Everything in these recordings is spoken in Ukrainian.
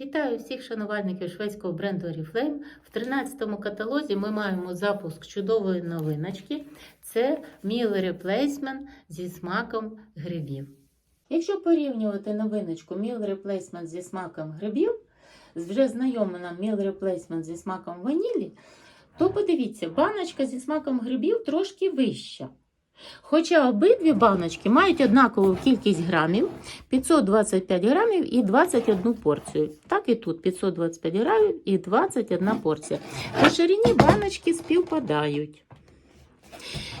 Вітаю всіх шанувальників шведського бренду Oriflame. В 13-му каталозі ми маємо запуск чудової новиночки. Це Meal Replacement зі смаком грибів. Якщо порівнювати новиночку Meal Replacement зі смаком грибів, вже знайомим нам Meal Replacement зі смаком ванілі, то подивіться, баночка зі смаком грибів трошки вища. Хоча обидві баночки мають однакову кількість грамів 525 грамів і 21 порцію. Так і тут 525 грамів і 21 порція. По ширині баночки співпадають.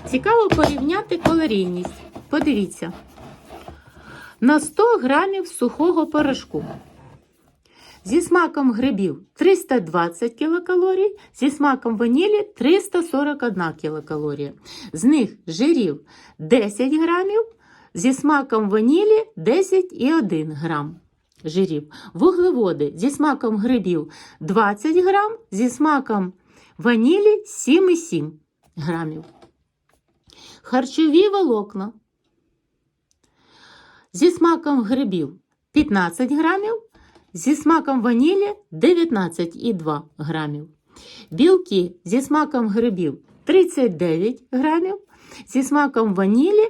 Цікаво порівняти калорійність. Подивіться. На 100 грамів сухого порошку. Зі смаком грибів 320 кілокалорій, зі смаком ванілі 341 кілокалорія. З них жирів 10 грамів, зі смаком ванілі 10,1 грам жирів. Вуглеводи зі смаком грибів 20 грам, зі смаком ванілі 7,7 грамів. Харчові волокна зі смаком грибів 15 грамів, зі смаком ванілі 19,2 грамів. Білки зі смаком грибів 39 грамів, зі смаком ванілі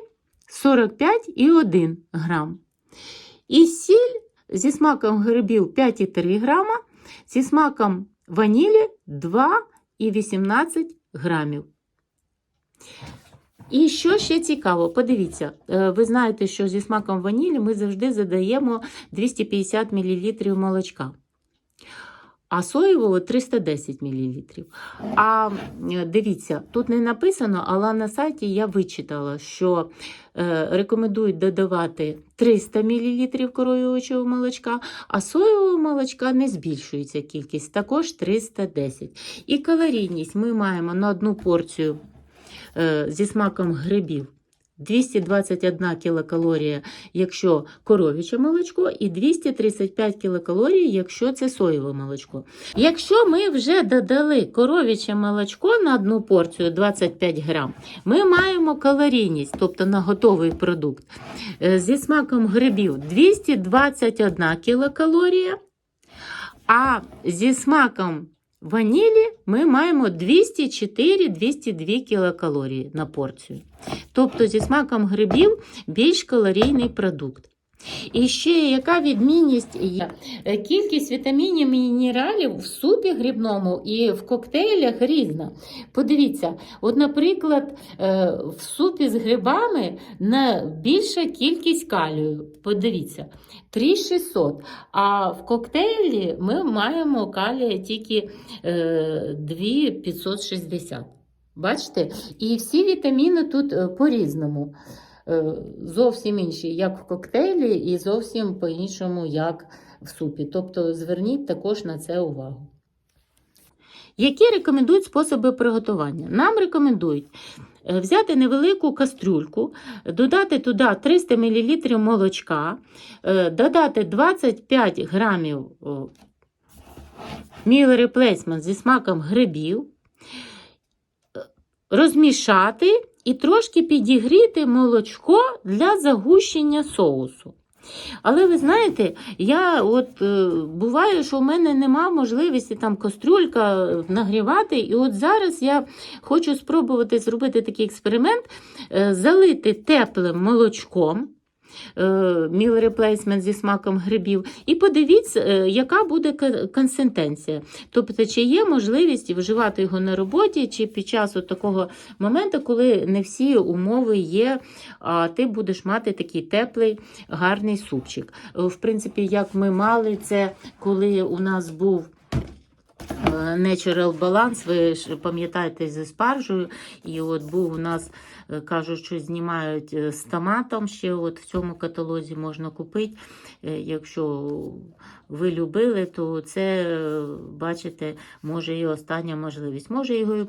45,1 грам. І сіль зі смаком грибів 5,3 грама, зі смаком ванілі 2,18 грамів. І що ще цікаво, подивіться, е, ви знаєте, що зі смаком ванілі ми завжди задаємо 250 мл молочка, а соєвого 310 мл. А е, дивіться, тут не написано, але на сайті я вичитала, що е, рекомендують додавати 300 мл коров'ячого молочка, а соєвого молочка не збільшується кількість, також 310. І калорійність ми маємо на одну порцію зі смаком грибів 221 кілокалорія, якщо коров'яче молочко, і 235 кілокалорій, якщо це соєве молочко. Якщо ми вже додали коров'яче молочко на одну порцію 25 грам, ми маємо калорійність, тобто на готовий продукт, е, зі смаком грибів 221 кілокалорія, а зі смаком ванілі ми маємо 204-202 кілокалорії на порцію. Тобто зі смаком грибів більш калорійний продукт. І ще яка відмінність є? Е, Кількість вітамінів і мінералів в супі грибному і в коктейлях різна. Подивіться, от, наприклад, е, в супі з грибами більша кількість калію. Подивіться, 3600. А в коктейлі ми маємо калія тільки е, 2560. Бачите? І всі вітаміни тут е, по-різному. Е, Зовсім інші, як в коктейлі, і зовсім по-іншому, як в супі. Тобто зверніть також на це увагу. Які рекомендують способи приготування? Нам рекомендують е, взяти невелику кастрюльку, додати туди 300 мл молочка, е, додати 25 грамів meal replacement зі смаком грибів, розмішати і трошки підігріти молочко для загущення соусу. Але ви знаєте, я от е, буває, що в мене нема можливості там кастрюлька нагрівати. І от зараз я хочу спробувати зробити такий експеримент, е, залити теплим молочком. Міл реплейсмент зі смаком грибів, і подивіться, е, яка буде консистенція. Тобто, чи є можливість вживати його на роботі, чи під час от такого моменту, коли не всі умови є, а ти будеш мати такий теплий, гарний супчик. Е, В принципі, як ми мали це, коли у нас був. Natural Balance, ви ж пам'ятаєте зі спаржею, і от був у нас, е, кажуть, що знімають е, з томатом, ще от в цьому каталозі можна купити. Е, Якщо ви любили, то це, бачите, може і остання можливість. Може його і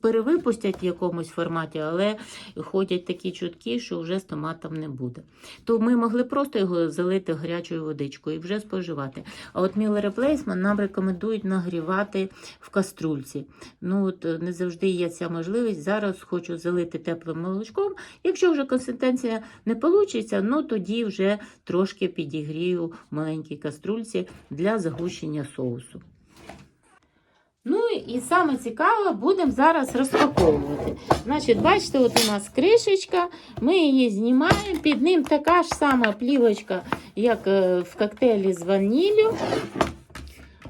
перевипустять в якомусь форматі, але ходять такі чутки, що вже з томатом не буде. То ми могли просто його залити гарячою водичкою і вже споживати. А от Meal Replacement нам рекомендують нагрівати заливати в каструльці. Ну, от е, не завжди є ця можливість. Зараз хочу залити теплим молочком. Якщо вже консистенція не вийде, ну тоді вже трошки підігрію в маленькій каструльці для загущення соусу. Ну і саме цікаве, будемо зараз розпаковувати. Значить, бачите, от у нас кришечка, ми її знімаємо, під ним така ж сама плівочка, як е, в коктейлі з ваніллю.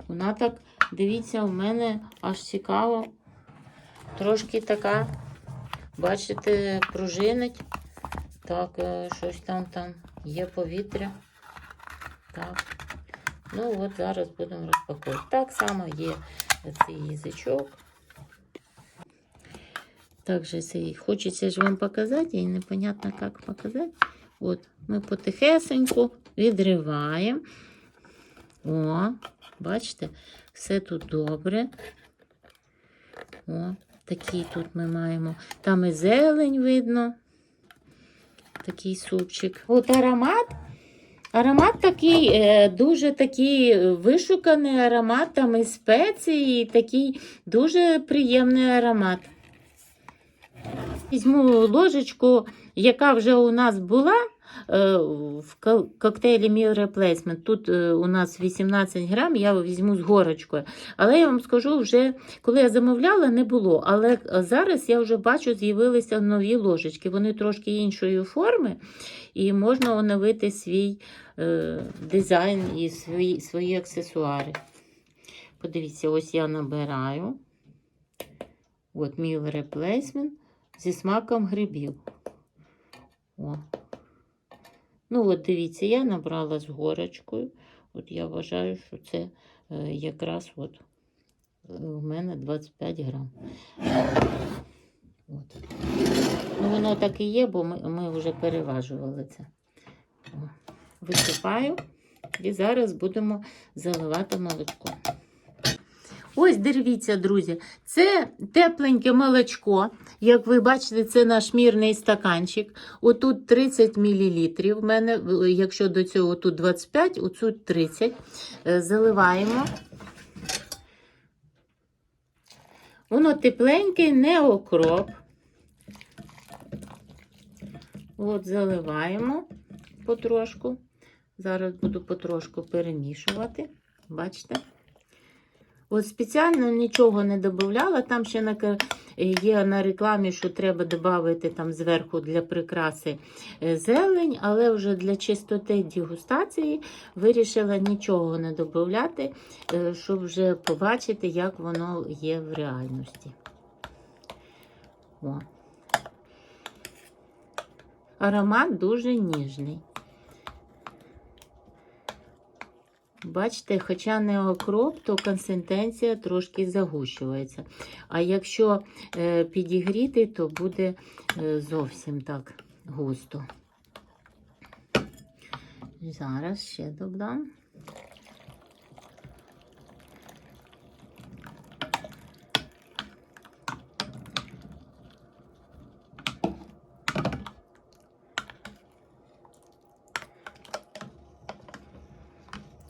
Вона так, дивіться, у мене аж цікаво. Трошки така, бачите, пружинить. Так, е, щось там там є повітря. Так. Ну от зараз будемо розпаковувати. Так само є цей язичок. Также цей хочеться ж вам показати, і непонятно, як показати. От, ми потихесеньку відриваємо. О, бачите, все тут добре. О, такий тут ми маємо. Там і зелень видно. Такий супчик. От аромат. Аромат такий, е, дуже такий вишуканий аромат, там і спеції, і такий дуже приємний аромат. Візьму ложечку, яка вже у нас була в коктейлі Meal Replacement. Тут е, у нас 18 грам, я візьму з горочкою. Але я вам скажу, вже коли я замовляла, не було. Але зараз я вже бачу, з'явилися нові ложечки. Вони трошки іншої форми, і можна оновити свій е, дизайн і свої, свої аксесуари. Подивіться, ось я набираю. От Meal Replacement зі смаком грибів. О. Ну, от дивіться, я набрала з горочкою. От я вважаю, що це е, якраз от е, у мене 25 грам. От. Ну, воно так і є, бо ми, ми вже переважували це. Висипаю і зараз будемо заливати молочко. Ось дивіться, друзі, це тепленьке молочко. Як ви бачите, це наш мірний стаканчик. Отут 30 мл. В мене, якщо до цього тут 25, отут 30. Е, Заливаємо. Воно тепленьке, не окроп. От заливаємо потрошку. Зараз буду потрошку перемішувати. Бачите? От спеціально нічого не додавала. Там ще на, є на рекламі, що треба додати там зверху для прикраси е, зелень, але вже для чистоти дегустації вирішила нічого не додати, е, щоб вже побачити, як воно є в реальності. О. Аромат дуже ніжний. Бачите, хоча не окроп, то консистенція трошки загущується. А якщо е, підігріти, то буде е, зовсім так густо. Зараз ще додам.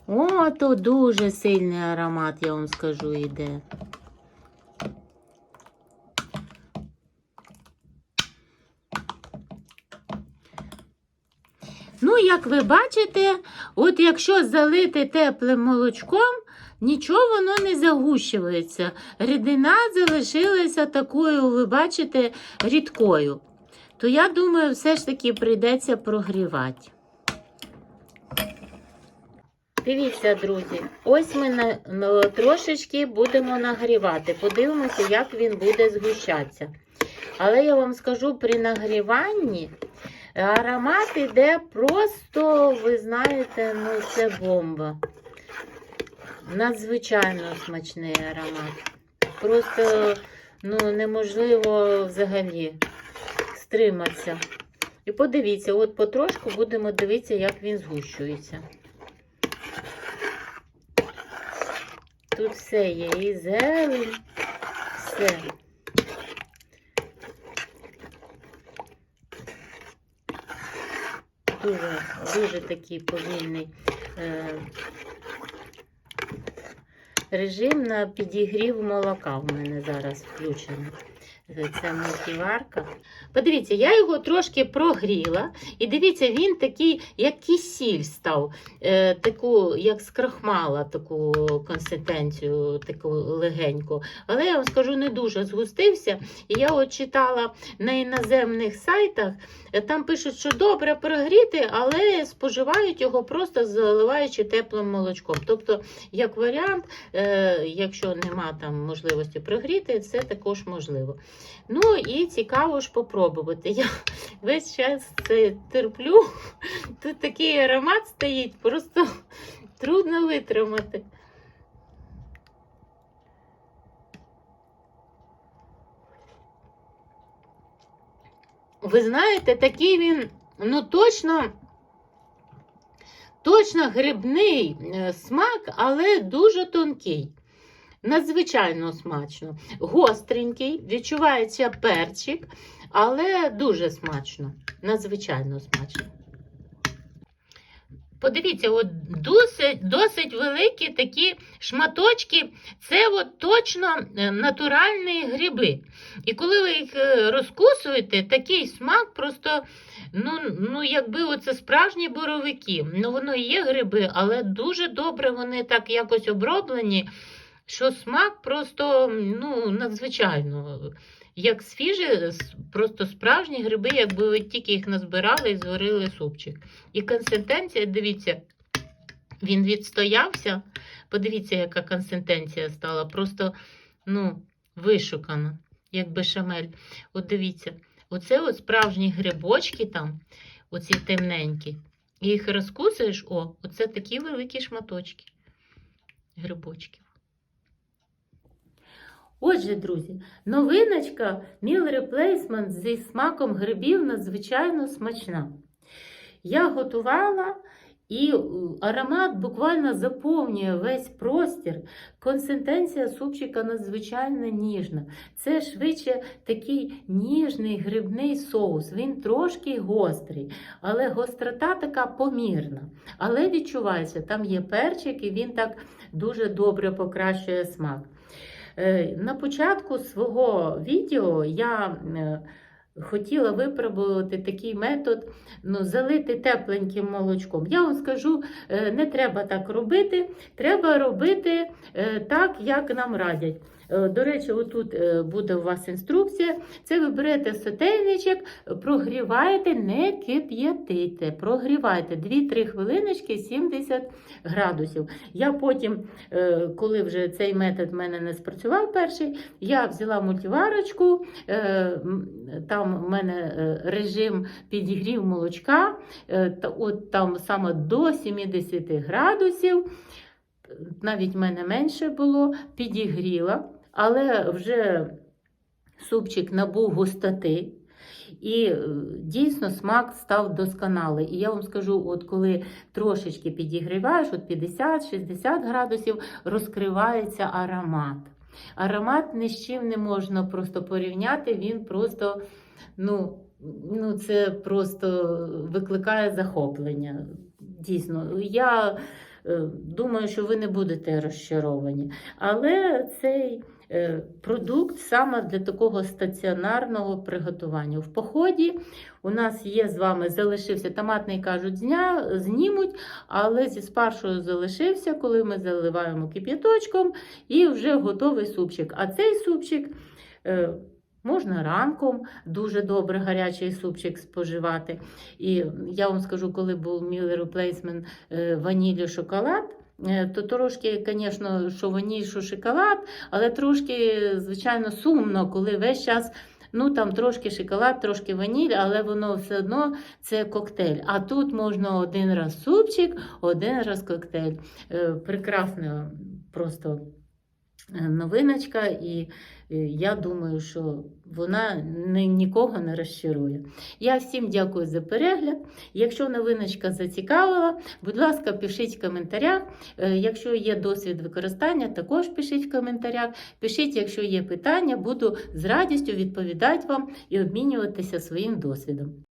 О, то дуже сильний аромат, я вам скажу, йде. Ну, як ви бачите, от якщо залити теплим молочком, нічого воно не загущується. Рідина залишилася такою, ви бачите, рідкою. То я думаю, все ж таки прийдеться прогрівати. Дивіться, друзі, ось ми на, трошечки будемо нагрівати. Подивимося, як він буде згущатися. Але я вам скажу, при нагріванні аромат іде просто, ви знаєте, ну це бомба. Надзвичайно смачний аромат. Просто ну, неможливо взагалі стриматися. І подивіться, от потрошку будемо дивитися, як він згущується. Тут все є, і зелень, все. Дуже, дуже такий повільний е, режим на підігрів молока в мене зараз включений. Це мультиварка. Подивіться, я його трошки прогріла, і дивіться, він такий, як кисіль став, е, таку, як з крахмала, таку консистенцію, таку легеньку. Але я вам скажу, не дуже згустився. І я от читала на іноземних сайтах, е, там пишуть, що добре прогріти, але споживають його просто заливаючи теплим молочком. Тобто, як варіант, е, якщо нема там можливості прогріти, це також можливо. Ну і цікаво ж попробувати. Я весь час це терплю. Тут такий аромат стоїть, просто трудно витримати. Ви знаєте, такий він, ну точно, точно грибний е, смак, але дуже тонкий. Надзвичайно смачно. Гостренький, відчувається перчик, але дуже смачно. Надзвичайно смачно. Подивіться, от досить, досить великі такі шматочки. Це от точно е, натуральні гриби. І коли ви їх е, розкусуєте, такий смак просто, ну, ну якби оце справжні боровики. Ну, воно є гриби, але дуже добре вони так якось оброблені що смак просто ну, надзвичайно. Як свіжі, просто справжні гриби, якби ви тільки їх назбирали і зварили супчик. І консистенція, дивіться, він відстоявся. Подивіться, яка консистенція стала. Просто ну, вишукана, як бешамель. От дивіться, оце от справжні грибочки там, оці темненькі. І їх розкусуєш, о, оце такі великі шматочки грибочків. Отже, друзі, новиночка Meal Replacement зі смаком грибів надзвичайно смачна. Я готувала і е, аромат буквально заповнює весь простір. Консистенція супчика надзвичайно ніжна. Це швидше такий ніжний грибний соус. Він трошки гострий, але гострота така помірна. Але відчувається, там є перчик, і він так дуже добре покращує смак. Е, На початку свого відео я е, хотіла випробувати такий метод ну, залити тепленьким молочком. Я вам скажу, е, не треба так робити, треба робити так, як нам радять. Е, До речі, отут е, буде у вас інструкція. Це ви берете сотейничок, прогріваєте, не кип'ятите. Прогрівайте 2-3 хвилиночки 70 градусів. Я потім, е, коли вже цей метод в мене не спрацював перший, я взяла мультиварочку, там в мене режим підігрів молочка, от там саме до 70 градусів. Навіть в мене менше було, підігріла, але вже супчик набув густоти. І е, дійсно смак став досконалий. І я вам скажу, от коли трошечки підігріваєш, от 50-60 градусів, розкривається аромат. Аромат ні з чим не можна просто порівняти, він просто, ну, ну це просто викликає захоплення. Дійсно, я думаю, що ви не будете розчаровані. Але цей е, продукт саме для такого стаціонарного приготування. В поході у нас є з вами залишився томатний, кажуть, зня, знімуть, але зі спаршою залишився, коли ми заливаємо кип'яточком, і вже готовий супчик. А цей супчик. Можна ранком дуже добре гарячий супчик споживати. І я вам скажу, коли був Replacement е, ванілі шоколад, е, то трошки, звісно, що ваніль, що шоколад, але трошки, звичайно, сумно, коли весь час. Ну, там трошки шоколад, трошки ваніль, але воно все одно це коктейль. А тут можна один раз супчик, один раз коктейль. Е, Прекрасна просто новиночка, і е, я думаю, що вона нікого не розчарує. Я всім дякую за перегляд. Якщо новиночка зацікавила, будь ласка, пишіть в коментарях. Е, Якщо є досвід використання, також пишіть в коментарях. Пишіть, якщо є питання, буду з радістю відповідати вам і обмінюватися своїм досвідом.